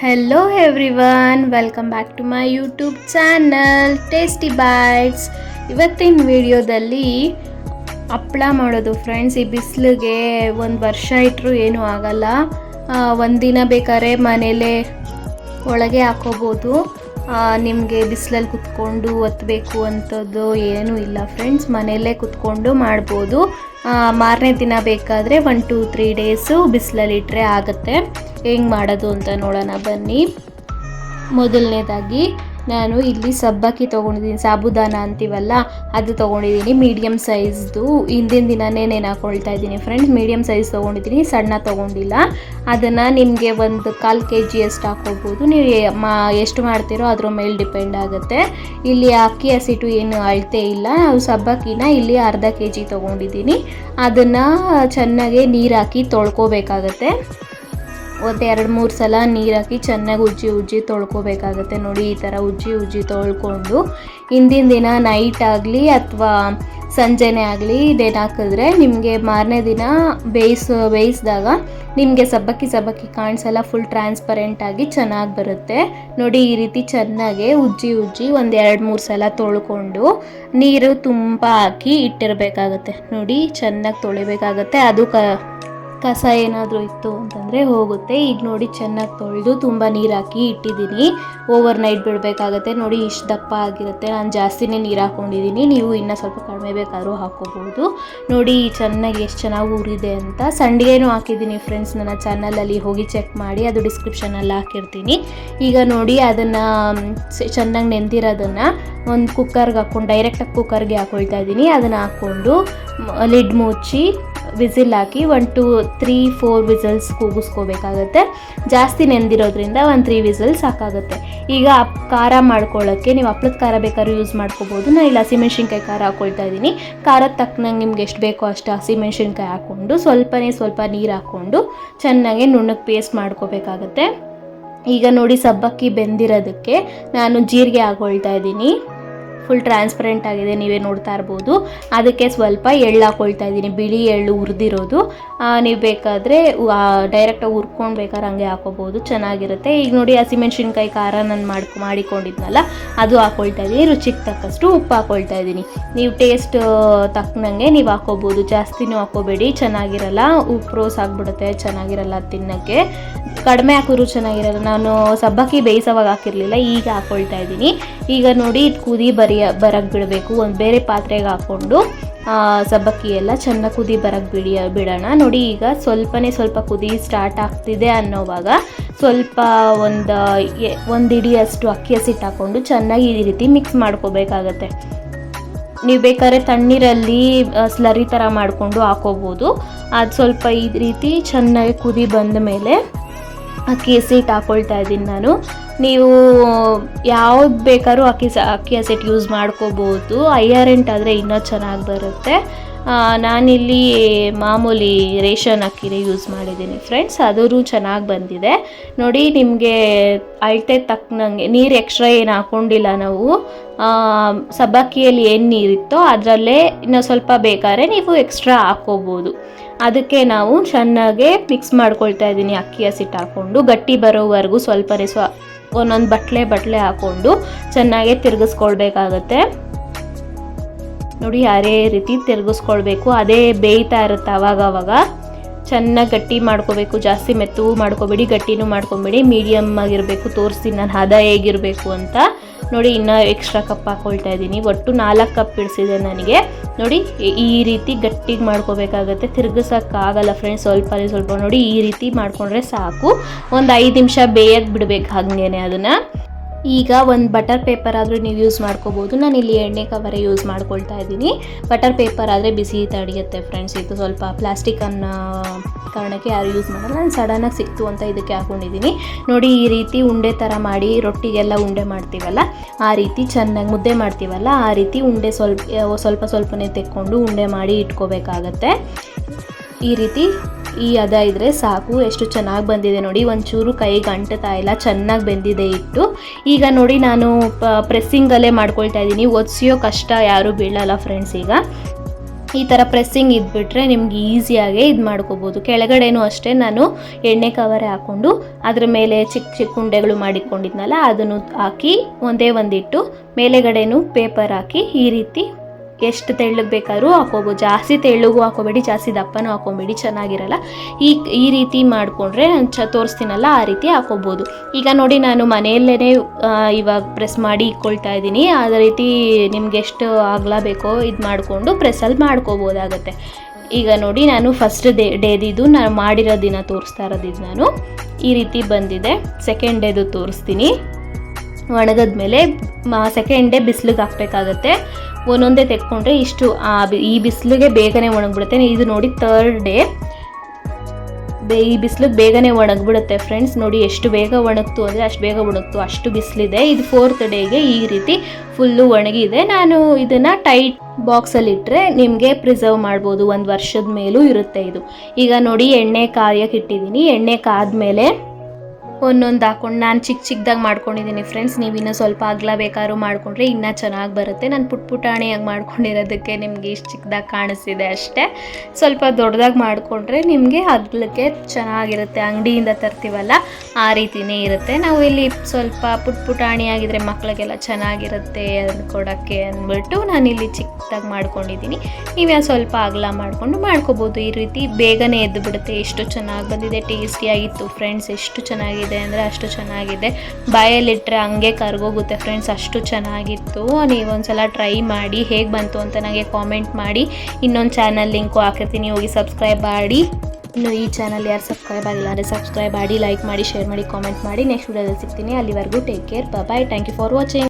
Hello everyone welcome back to my YouTube channel tasty bites ಇವತ್ತಿನ ವಿಡಿಯೋದಲ್ಲಿ ಹಪ್ಪಳ ಮಾಡೋದು ಫ್ರೆಂಡ್ಸ್ ಈ ಬಿಸಿಲಿಗೆ ಒಂದು ವರ್ಷ ಇಟ್ಟರು ಏನೂ ಆಗಲ್ಲ. ದಿನ ಬೇಕಾದ್ರೆ ಮನೇಲೇ ಒಳಗೆ ಹಾಕೋಬೋದು. ನಿಮಗೆ ಬಿಸಿಲಲ್ಲಿ ಕುತ್ಕೊಂಡು ಒತ್ತಬೇಕು ಅಂಥದ್ದು ಏನೂ ಇಲ್ಲ ಫ್ರೆಂಡ್ಸ್ ಮನೆಯಲ್ಲೇ ಕುತ್ಕೊಂಡು ಮಾಡ್ಬೋದು. ಮಾರನೇ ದಿನ ಬೇಕಾದರೆ ಒನ್ ಟು ತ್ರೀ ಡೇಸು ಬಿಸಿಲಲ್ಲಿ ಇಟ್ಟರೆ ಆಗುತ್ತೆ. ಹೆಂಗೆ ಮಾಡೋದು ಅಂತ ನೋಡೋಣ, ಬನ್ನಿ. ಮೊದಲನೇದಾಗಿ, ನಾನು ಇಲ್ಲಿ ಸಬ್ಬಕ್ಕಿ ತೊಗೊಂಡಿದ್ದೀನಿ, ಸಾಬುದಾನ ಅಂತೀವಲ್ಲ, ಅದು ತೊಗೊಂಡಿದ್ದೀನಿ ಮೀಡಿಯಮ್ ಸೈಜ್ದು ಹಿಂದಿನ ದಿನನೇ ನೇನು ಹಾಕೊಳ್ತಾ ಇದ್ದೀನಿ ಫ್ರೆಂಡ್ಸ್ ಮೀಡಿಯಮ್ ಸೈಜ್ ತೊಗೊಂಡಿದ್ದೀನಿ, ಸಣ್ಣ ತೊಗೊಂಡಿಲ್ಲ. ಅದನ್ನು ನಿಮಗೆ ಒಂದು ಕಾಲು ಕೆ ಜಿ ಅಷ್ಟು ಹಾಕೋಬೋದು ನೀವು ಮಾ, ಎಷ್ಟು ಮಾಡ್ತೀರೋ ಅದ್ರ ಮೇಲೆ ಡಿಪೆಂಡ್ ಆಗುತ್ತೆ. ಇಲ್ಲಿ ಅಕ್ಕಿ ಹಸಿಟ್ಟು ಏನು ಅಳತೆ ಇಲ್ಲ. ನಾವು ಸಬ್ಬಕ್ಕಿನ ಇಲ್ಲಿ ಅರ್ಧ ಕೆ ಜಿ ತೊಗೊಂಡಿದ್ದೀನಿ. ಅದನ್ನು ಚೆನ್ನಾಗಿ ನೀರು ಹಾಕಿ ತೊಳ್ಕೊಬೇಕಾಗತ್ತೆ. ಒಂದು ಎರಡು ಮೂರು ಸಲ ನೀರು ಹಾಕಿ ಚೆನ್ನಾಗಿ ಉಜ್ಜಿ ಉಜ್ಜಿ ತೊಳ್ಕೊಬೇಕಾಗತ್ತೆ ನೋಡಿ, ಈ ಥರ ಉಜ್ಜಿ ಉಜ್ಜಿ ತೊಳ್ಕೊಂಡು ಹಿಂದಿನ ದಿನ ನೈಟ್ ಆಗಲಿ ಅಥವಾ ಸಂಜೆನೇ ಆಗಲಿ ಇದೇನು ಹಾಕಿದ್ರೆ ನಿಮಗೆ ಮಾರನೇ ದಿನ ಬೇಯಿಸ, ಬೇಯಿಸಿದಾಗ ನಿಮಗೆ ಸಬ್ಬಕ್ಕಿ ಸಬ್ಬಕ್ಕಿ ಕಾಣಿಸಲ್ಲ ಫುಲ್ ಟ್ರಾನ್ಸ್ಪರೆಂಟ್ ಆಗಿ ಚೆನ್ನಾಗಿ ಬರುತ್ತೆ. ನೋಡಿ, ಈ ರೀತಿ ಚೆನ್ನಾಗೆ ಉಜ್ಜಿ ಉಜ್ಜಿ ಒಂದು ಎರಡು ಮೂರು ಸಲ ತೊಳ್ಕೊಂಡು ನೀರು ತುಂಬ ಹಾಕಿ ಇಟ್ಟಿರಬೇಕಾಗತ್ತೆ. ನೋಡಿ, ಚೆನ್ನಾಗಿ ತೊಳಿಬೇಕಾಗತ್ತೆ. ಅದು ಕ ಕಸ ಏನಾದರೂ ಇತ್ತು ಅಂತಂದರೆ ಹೋಗುತ್ತೆ. ಈಗ ನೋಡಿ ಚೆನ್ನಾಗಿ ತೊಳೆದು ತುಂಬ ನೀರು ಹಾಕಿ ಇಟ್ಟಿದ್ದೀನಿ. ಓವರ್ ನೈಟ್ ಬಿಡಬೇಕಾಗತ್ತೆ. ನೋಡಿ ಇಷ್ಟು ದಪ್ಪ ಆಗಿರುತ್ತೆ. ನಾನು ಜಾಸ್ತಿನೇ ನೀರು ಹಾಕ್ಕೊಂಡಿದ್ದೀನಿ ನೀವು ಇನ್ನೂ ಸ್ವಲ್ಪ ಕಡಿಮೆ ಬೇಕಾದರೂ ಹಾಕ್ಕೋಬೋದು ನೋಡಿ ಚೆನ್ನಾಗಿ ಎಷ್ಟು ಚೆನ್ನಾಗಿ ಊರಿದೆ ಅಂತ. ಸಂಡಿಗೆನೂ ಹಾಕಿದ್ದೀನಿ ಫ್ರೆಂಡ್ಸ್ ನನ್ನ ಚಾನಲಲ್ಲಿ ಹೋಗಿ ಚೆಕ್ ಮಾಡಿ. ಅದು ಡಿಸ್ಕ್ರಿಪ್ಷನಲ್ಲಿ ಹಾಕಿರ್ತೀನಿ. ಈಗ ನೋಡಿ ಅದನ್ನು ಚೆನ್ನಾಗಿ ನೆಂದಿರೋದನ್ನು ಒಂದು ಕುಕ್ಕರ್ಗೆ ಹಾಕ್ಕೊಂಡು ಡೈರೆಕ್ಟಾಗಿ ಕುಕ್ಕರ್ಗೆ ಹಾಕ್ಕೊಳ್ತಾ ಇದ್ದೀನಿ. ಅದನ್ನು ಹಾಕ್ಕೊಂಡು ಲಿಡ್ ಮುಚ್ಚಿ ವಿಸಿಲ್ ಹಾಕಿ one two three four whistles ಕೂಗಿಸ್ಕೋಬೇಕಾಗತ್ತೆ. ಜಾಸ್ತಿ ನೆಂದಿರೋದ್ರಿಂದ ಒಂದು ತ್ರೀ ವಿಸಲ್ಸ್ ಸಾಕಾಗುತ್ತೆ. ಈಗ ಖಾರ ಮಾಡ್ಕೊಳ್ಳೋಕ್ಕೆ ನೀವು ಹಪ್ಳದ ಖಾರ ಬೇಕಾದ್ರೂ ಯೂಸ್ ಮಾಡ್ಕೋಬೋದು. ನಾನು ಇಲ್ಲಿ ಹಸಿಮೆಣ್ಸಿನ್ಕಾಯಿ ಖಾರ ಹಾಕ್ಕೊಳ್ತಾ ಇದ್ದೀನಿ. ಖಾರದ ತಕ್ಕನಂಗೆ ನಿಮ್ಗೆ ಎಷ್ಟು ಬೇಕೋ ಅಷ್ಟು ಹಸಿಮೆಣ್ಸಿನ್ಕಾಯಿ ಹಾಕ್ಕೊಂಡು ಸ್ವಲ್ಪನೇ ಸ್ವಲ್ಪ ನೀರು ಹಾಕ್ಕೊಂಡು ಚೆನ್ನಾಗಿ ನುಣ್ಣಕ್ಕೆ ಪೇಸ್ಟ್ ಮಾಡ್ಕೋಬೇಕಾಗತ್ತೆ. ಈಗ ನೋಡಿ ಸಬ್ಬಕ್ಕಿ ಬೆಂದಿರೋದಕ್ಕೆ ನಾನು ಜೀರಿಗೆ ಹಾಕೊಳ್ತಾ ಇದ್ದೀನಿ. ಫುಲ್ ಟ್ರಾನ್ಸ್ಪರೆಂಟ್ ಆಗಿದೆ, ನೀವೇ ನೋಡ್ತಾ ಇರ್ಬೋದು. ಅದಕ್ಕೆ ಸ್ವಲ್ಪ ಎಳ್ಳು ಹಾಕೊಳ್ತಾ ಇದ್ದೀನಿ, ಬಿಳಿ ಎಳ್ಳು ಹುರಿದಿರೋದು. ನೀವು ಬೇಕಾದರೆ ಡೈರೆಕ್ಟಾಗಿ ಹುರ್ಕೊಂಡು ಬೇಕಾದ್ರೆ ಹಂಗೆ ಹಾಕೋಬೋದು, ಚೆನ್ನಾಗಿರುತ್ತೆ. ಈಗ ನೋಡಿ, ಹಸಿಮೆಣ್ಸಿನ್ಕಾಯಿ ಖಾರ ನಾನು ಮಾಡ್ಕೊ, ಮಾಡಿಕೊಂಡಿದ್ನಲ್ಲ, ಅದು ಹಾಕೊಳ್ತಾ ಇದ್ದೀನಿ. ರುಚಿಗೆ ತಕ್ಕಷ್ಟು ಉಪ್ಪು ಹಾಕೊಳ್ತಾ ಇದ್ದೀನಿ. ನೀವು ಟೇಸ್ಟ್ ತಕ್ಕನಂಗೆ ನೀವು ಹಾಕೋಬೋದು. ಜಾಸ್ತಿನೂ ಹಾಕೋಬೇಡಿ, ಚೆನ್ನಾಗಿರಲ್ಲ. ಉಪ್ಪು ರೋಸ್ ಆಗಿಬಿಡುತ್ತೆ, ಚೆನ್ನಾಗಿರಲ್ಲ ತಿನ್ನೋಕ್ಕೆ. ಕಡಿಮೆ ಹಾಕಿದ್ರು ಚೆನ್ನಾಗಿರಲ್ಲ. ನಾನು ಸಬ್ಬಕ್ಕಿ ಬೇಯಿಸೋವಾಗ ಹಾಕಿರಲಿಲ್ಲ, ಈಗ ಹಾಕೊಳ್ತಾ ಇದ್ದೀನಿ. ಈಗ ನೋಡಿ ಇದು ಕುದಿ ಬರಿಯ ಬರಕ್ಕೆ ಬಿಡಬೇಕು ಒಂದು ಬೇರೆ ಪಾತ್ರೆಗೆ ಹಾಕ್ಕೊಂಡು ಸಬ್ಬಕ್ಕಿ ಎಲ್ಲ ಚೆನ್ನಾಗಿ ಕುದಿ ಬರಕ್ಕೆ ಬಿಡಿ ಬಿಡೋಣ. ನೋಡಿ, ಈಗ ಸ್ವಲ್ಪನೇ ಸ್ವಲ್ಪ ಕುದಿ ಸ್ಟಾರ್ಟ್ ಆಗ್ತಿದೆ ಅನ್ನೋವಾಗ ಸ್ವಲ್ಪ ಒಂದು ಒಂದು ಇಡಿಯಷ್ಟು ಅಕ್ಕಿ ಹಸಿಟ್ಟು ಹಾಕ್ಕೊಂಡು ಚೆನ್ನಾಗಿ ಈ ರೀತಿ ಮಿಕ್ಸ್ ಮಾಡ್ಕೋಬೇಕಾಗತ್ತೆ. ನೀವು ಬೇಕಾದ್ರೆ ತಣ್ಣೀರಲ್ಲಿ ಸ್ಲರಿ ಥರ ಮಾಡಿಕೊಂಡು ಹಾಕೋಬೋದು. ಅದು ಸ್ವಲ್ಪ ಈ ರೀತಿ ಚೆನ್ನಾಗಿ ಕುದಿ ಬಂದ ಮೇಲೆ ಅಕ್ಕಿ ಹಸಿಟ್ಟು ಹಾಕ್ಕೊಳ್ತಾ ಇದ್ದೀನಿ ನಾನು. ನೀವು ಯಾವ್ದು ಬೇಕಾದ್ರೂ ಅಕ್ಕಿ ಅಕ್ಕಿ ಹಸಿಟ್ಟು ಯೂಸ್ ಮಾಡ್ಕೋಬೋದು. ಐ ಆರ್ ಎಂಟ್ ಆದರೆ ಇನ್ನೂ ಚೆನ್ನಾಗಿ ಬರುತ್ತೆ. ನಾನಿಲ್ಲಿ ಮಾಮೂಲಿ ರೇಷನ್ ಅಕ್ಕಿನೇ ಯೂಸ್ ಮಾಡಿದ್ದೀನಿ ಫ್ರೆಂಡ್ಸ್ ಅದೂ ಚೆನ್ನಾಗಿ ಬಂದಿದೆ. ನೋಡಿ, ನಿಮಗೆ ಅಳತೆ ತಕ್ಕನಂಗೆ ನೀರು ಎಕ್ಸ್ಟ್ರಾ ಏನು ಹಾಕ್ಕೊಂಡಿಲ್ಲ ನಾವು. ಸಬ್ಬಕ್ಕಿಯಲ್ಲಿ ಏನು ನೀರಿತ್ತೋ ಅದರಲ್ಲೇ ಇನ್ನು ಸ್ವಲ್ಪ ಬೇಕಾದ್ರೆ ನೀವು ಎಕ್ಸ್ಟ್ರಾ ಹಾಕ್ಕೋಬೋದು ಅದಕ್ಕೆ ನಾವು ಚೆನ್ನಾಗೆ ಮಿಕ್ಸ್ ಮಾಡ್ಕೊಳ್ತಾ ಇದ್ದೀನಿ ಅಕ್ಕಿ ಹಸಿಟ್ಟು ಹಾಕ್ಕೊಂಡು ಗಟ್ಟಿ ಬರೋವರೆಗೂ ಸ್ವಲ್ಪನೇ ಸ್ವ ಒಂದೊಂದು ಬಟ್ಲೆ ಬಟ್ಲೆ ಹಾಕ್ಕೊಂಡು ಚೆನ್ನಾಗೆ ತಿರುಗಿಸ್ಕೊಳ್ಬೇಕಾಗತ್ತೆ. ನೋಡಿ ಯಾರೇ ರೀತಿ ತಿರುಗಿಸ್ಕೊಳ್ಬೇಕು. ಅದೇ ಬೇಯ್ತಾ ಇರುತ್ತೆ ಅವಾಗ ಅವಾಗ. ಚೆನ್ನಾಗಿ ಗಟ್ಟಿ ಮಾಡ್ಕೋಬೇಕು, ಜಾಸ್ತಿ ಮೆತ್ತು ಮಾಡ್ಕೋಬೇಡಿ, ಗಟ್ಟಿನೂ ಮಾಡ್ಕೊಬೇಡಿ ಮೀಡಿಯಮ್ ಆಗಿರಬೇಕು ತೋರಿಸ್ತೀನಿ ನಾನು ಹದ ಹೇಗಿರಬೇಕು ಅಂತ. ನೋಡಿ, ಇನ್ನೂ ಎಕ್ಸ್ಟ್ರಾ ಕಪ್ ಹಾಕ್ಕೊಳ್ತಾ ಇದ್ದೀನಿ. ಒಟ್ಟು ನಾಲ್ಕು ಕಪ್ ಇಡಿಸಿದೆ ನನಗೆ. ನೋಡಿ, ಈ- ರೀತಿ ಗಟ್ಟಿಗೆ ಮಾಡ್ಕೋಬೇಕಾಗತ್ತೆ. ತಿರ್ಗಿಸೋಕ್ಕಾಗಲ್ಲ ಫ್ರೆಂಡ್ಸ್ ಸ್ವಲ್ಪ ಸ್ವಲ್ಪ ನೋಡಿ, ಈ ರೀತಿ ಮಾಡಿಕೊಂಡ್ರೆ ಸಾಕು. ಒಂದು ಐದು ನಿಮಿಷ ಬೇಯಕ್ಕೆ ಬಿಡಬೇಕು ಹಾಗೇನೆ ಅದನ್ನು. ಈಗ ಒಂದು ಬಟರ್ ಪೇಪರ್ ಆದರೂ ನೀವು ಯೂಸ್ ಮಾಡ್ಕೋಬೋದು. ನಾನು ಇಲ್ಲಿ ಎಣ್ಣೆ ಕವರೇ ಯೂಸ್ ಮಾಡ್ಕೊಳ್ತಾ ಇದ್ದೀನಿ. ಬಟರ್ ಪೇಪರ್ ಆದರೆ ಬಿಸಿ ತಡೆಯುತ್ತೆ ಫ್ರೆಂಡ್ಸ್ ಇದು ಸ್ವಲ್ಪ ಪ್ಲಾಸ್ಟಿಕ್ ಅನ್ನೋ ಕಾರಣಕ್ಕೆ ಯಾರು ಯೂಸ್ ಮಾಡಲ್ಲ. ನಾನು ಸಡನ್ನಾಗಿ ಸಿಕ್ತು ಅಂತ ಇದಕ್ಕೆ ಹಾಕೊಂಡಿದ್ದೀನಿ. ನೋಡಿ, ಈ ರೀತಿ ಉಂಡೆ ಥರ ಮಾಡಿ ರೊಟ್ಟಿಗೆಲ್ಲ ಉಂಡೆ ಮಾಡ್ತೀವಲ್ಲ, ಆ ರೀತಿ ಚೆನ್ನಾಗಿ ಮುದ್ದೆ ಮಾಡ್ತೀವಲ್ಲ, ಆ ರೀತಿ ಉಂಡೆ ಸ್ವಲ್ಪ ಸ್ವಲ್ಪ ಸ್ವಲ್ಪನೇ ತೆಕ್ಕೊಂಡು ಉಂಡೆ ಮಾಡಿ ಇಟ್ಕೋಬೇಕಾಗತ್ತೆ. ಈ ರೀತಿ ಈ ಹದ ಇದ್ರೆ ಸಾಕು. ಎಷ್ಟು ಚೆನ್ನಾಗಿ ಬಂದಿದೆ ನೋಡಿ. ಒಂಚೂರು ಕೈಗೆ ಅಂಟುತ್ತಾ ಇಲ್ಲ, ಚೆನ್ನಾಗಿ ಬೆಂದಿದೆ ಇಟ್ಟು ಈಗ ನೋಡಿ ನಾನು ಪ ಪ್ರೆಸ್ಸಿಂಗಲ್ಲೇ ಮಾಡ್ಕೊಳ್ತಾ ಇದ್ದೀನಿ. ಒದಿಸಿಯೋ ಕಷ್ಟ ಯಾರೂ ಬೀಳಲ್ಲ ಫ್ರೆಂಡ್ಸ್ ಈಗ. ಈ ಥರ ಪ್ರೆಸ್ಸಿಂಗ್ ಇದ್ಬಿಟ್ರೆ ನಿಮ್ಗೆ ಈಸಿಯಾಗೆ ಇದು ಮಾಡ್ಕೋಬೋದು. ಕೆಳಗಡೆನೂ ಅಷ್ಟೇ ನಾನು ಎಣ್ಣೆ ಕವರೇ ಹಾಕ್ಕೊಂಡು, ಅದ್ರ ಮೇಲೆ ಚಿಕ್ಕ ಚಿಕ್ಕ ಉಂಡೆಗಳು ಮಾಡಿಕೊಂಡಿದ್ನಲ್ಲ, ಅದನ್ನು ಹಾಕಿ ಒಂದೇ ಒಂದಿಟ್ಟು, ಮೇಲೆಗಡೆನೂ ಪೇಪರ್ ಹಾಕಿ ಈ ರೀತಿ ಎಷ್ಟು ತೆಳ್ಳಗೆ ಬೇಕಾದ್ರೂ ಹಾಕೋಬೋದು ಜಾಸ್ತಿ ತೆಳ್ಳಗೂ ಹಾಕೋಬೇಡಿ ಜಾಸ್ತಿ ದಪ್ಪನೂ ಹಾಕೊಬೇಡಿ ಚೆನ್ನಾಗಿರಲ್ಲ. ಈ ಈ ರೀತಿ ಮಾಡಿಕೊಂಡ್ರೆ ಚ, ತೋರಿಸ್ತೀನಲ್ಲ, ಆ ರೀತಿ ಹಾಕೋಬೋದು ಈಗ ನೋಡಿ ನಾನು ಮನೆಯಲ್ಲೇ ಇವಾಗ ಪ್ರೆಸ್ ಮಾಡಿ ಇಟ್ಕೊಳ್ತಾ ಇದ್ದೀನಿ. ಅದೇ ರೀತಿ ನಿಮ್ಗೆ ಎಷ್ಟು ಅಗಲ ಬೇಕೋ ಇದು ಮಾಡಿಕೊಂಡು ಪ್ರೆಸ್ಸಲ್ಲಿ ಮಾಡ್ಕೋಬೋದಾಗತ್ತೆ. ಈಗ ನೋಡಿ ನಾನು ಫಸ್ಟ್ ಡೇ, ಡೇದಿದ್ದು ನಾನು ಮಾಡಿರೋ ದಿನ ತೋರಿಸ್ತಾ ಇರೋದಿದ್ದು ನಾನು. ಈ ರೀತಿ ಬಂದಿದೆ. ಸೆಕೆಂಡ್ ಡೇದು ತೋರಿಸ್ತೀನಿ. ಒಣಗಿದ್ಮೇಲೆ ಸೆಕೆಂಡ್ ಡೇ ಬಿಸಿಲಿಗೆ ಹಾಕ್ಬೇಕಾಗತ್ತೆ. ಒಂದೊಂದೇ ತೆಕ್ಕೊಂಡ್ರೆ ಇಷ್ಟು ಆ ಈ ಬಿಸಿಲಿಗೆ ಬೇಗನೆ ಒಣಗ್ಬಿಡುತ್ತೆ. ಇದು ನೋಡಿ ತರ್ಡ್ ಡೇ ಬೇ ಈ ಬಿಸಿಲಿಗೆ ಬೇಗನೆ ಒಣಗ್ಬಿಡುತ್ತೆ ಫ್ರೆಂಡ್ಸ್ ನೋಡಿ ಎಷ್ಟು ಬೇಗ ಒಣಗ್ತು ಅಂದರೆ ಅಷ್ಟು ಬೇಗ ಒಣಗ್ತು, ಅಷ್ಟು ಬಿಸಿಲಿದೆ. ಇದು ಫೋರ್ತ್ ಡೇಗೆ ಈ ರೀತಿ ಫುಲ್ಲು ಒಣಗಿದೆ. ನಾನು ಇದನ್ನು ಟೈಟ್ ಬಾಕ್ಸಲ್ಲಿ ಇಟ್ಟರೆ ನಿಮಗೆ ಪ್ರಿಸರ್ವ್ ಮಾಡ್ಬೋದು. ಒಂದು ವರ್ಷದ ಮೇಲೂ ಇರುತ್ತೆ ಇದು. ಈಗ ನೋಡಿ ಎಣ್ಣೆ ಕಾಯಕ್ಕೆ ಇಟ್ಟಿದ್ದೀನಿ. ಎಣ್ಣೆ ಕಾದ್ಮೇಲೆ ಒಂದೊಂದು ಹಾಕೊಂಡು ನಾನು ಚಿಕ್ಕ ಚಿಕ್ಕದಾಗಿ ಮಾಡ್ಕೊಂಡಿದ್ದೀನಿ ಫ್ರೆಂಡ್ಸ್ ನೀವು ಇನ್ನೂ ಸ್ವಲ್ಪ ಅಗಲ ಬೇಕಾದ್ರೂ ಮಾಡಿಕೊಂಡ್ರೆ ಇನ್ನೂ ಚೆನ್ನಾಗಿ ಬರುತ್ತೆ. ನಾನು ಪುಟ್ ಪುಟಾಣಿಯಾಗಿ ಮಾಡ್ಕೊಂಡಿರೋದಕ್ಕೆ ನಿಮಗೆ ಇಷ್ಟು ಚಿಕ್ಕದಾಗಿ ಕಾಣಿಸಿದೆ ಅಷ್ಟೇ. ಸ್ವಲ್ಪ ದೊಡ್ಡದಾಗಿ ಮಾಡಿಕೊಂಡ್ರೆ ನಿಮಗೆ ಅಗ್ಲಕ್ಕೆ ಚೆನ್ನಾಗಿರುತ್ತೆ. ಅಂಗಡಿಯಿಂದ ತರ್ತೀವಲ್ಲ, ಆ ರೀತಿಯೇ ಇರುತ್ತೆ. ನಾವು ಇಲ್ಲಿ ಸ್ವಲ್ಪ ಪುಟ್ ಪುಟಾಣಿಯಾಗಿದ್ದರೆ ಮಕ್ಕಳಿಗೆಲ್ಲ ಚೆನ್ನಾಗಿರುತ್ತೆ ಅದನ್ನು ಕೊಡೋಕ್ಕೆ ಅಂದ್ಬಿಟ್ಟು ನಾನು ಇಲ್ಲಿ ಚಿಕ್ಕದಾಗಿ ಮಾಡ್ಕೊಂಡಿದ್ದೀನಿ ನೀವೇ ಸ್ವಲ್ಪ ಅಗಲ ಮಾಡಿಕೊಂಡು ಮಾಡ್ಕೋಬೋದು. ಈ ರೀತಿ ಬೇಗನೆ ಎದ್ದು ಬಿಡುತ್ತೆ. ಎಷ್ಟು ಚೆನ್ನಾಗಿ ಬಂದಿದೆ, ಟೇಸ್ಟಿಯಾಗಿತ್ತು. ಫ್ರೆಂಡ್ಸ್ ಎಷ್ಟು ಚೆನ್ನಾಗಿದೆ ಅಂದರೆ ಅಷ್ಟು ಚೆನ್ನಾಗಿದೆ. ಬಾಯಲ್ಲಿಟ್ಟರೆ ಹಂಗೆ ಕರ್ಗೋಗುತ್ತೆ ಫ್ರೆಂಡ್ಸ್ ಅಷ್ಟು ಚೆನ್ನಾಗಿತ್ತು. ನೀವೊಂದ್ಸಲ ಟ್ರೈ ಮಾಡಿ, ಹೇಗೆ ಬಂತು ಅಂತ ನನಗೆ ಕಾಮೆಂಟ್ ಮಾಡಿ. ಇನ್ನೊಂದು ಚಾನಲ್ ಲಿಂಕು ಹಾಕಿರ್ತೀನಿ, ಹೋಗಿ ಸಬ್ಸ್ಕ್ರೈಬ್ ಮಾಡಿ. ಇನ್ನು ಈ ಚಾನಲ್ ಯಾರು ಸಬ್ಸ್ಕ್ರೈಬ್ ಆಗಿಲ್ಲ ಅಂದರೆ ಸಬ್ಸ್ಕ್ರೈಬ್ ಮಾಡಿ ಲೈಕ್ ಮಾಡಿ ಶೇರ್ ಮಾಡಿ ಕಾಮೆಂಟ್ ಮಾಡಿ. ನೆಕ್ಸ್ಟ್ ವಿಡಿಯೋದಲ್ಲಿ ಸಿಗ್ತೀನಿ. ಅಲ್ಲಿವರೆಗೂ take care bye thank you for watching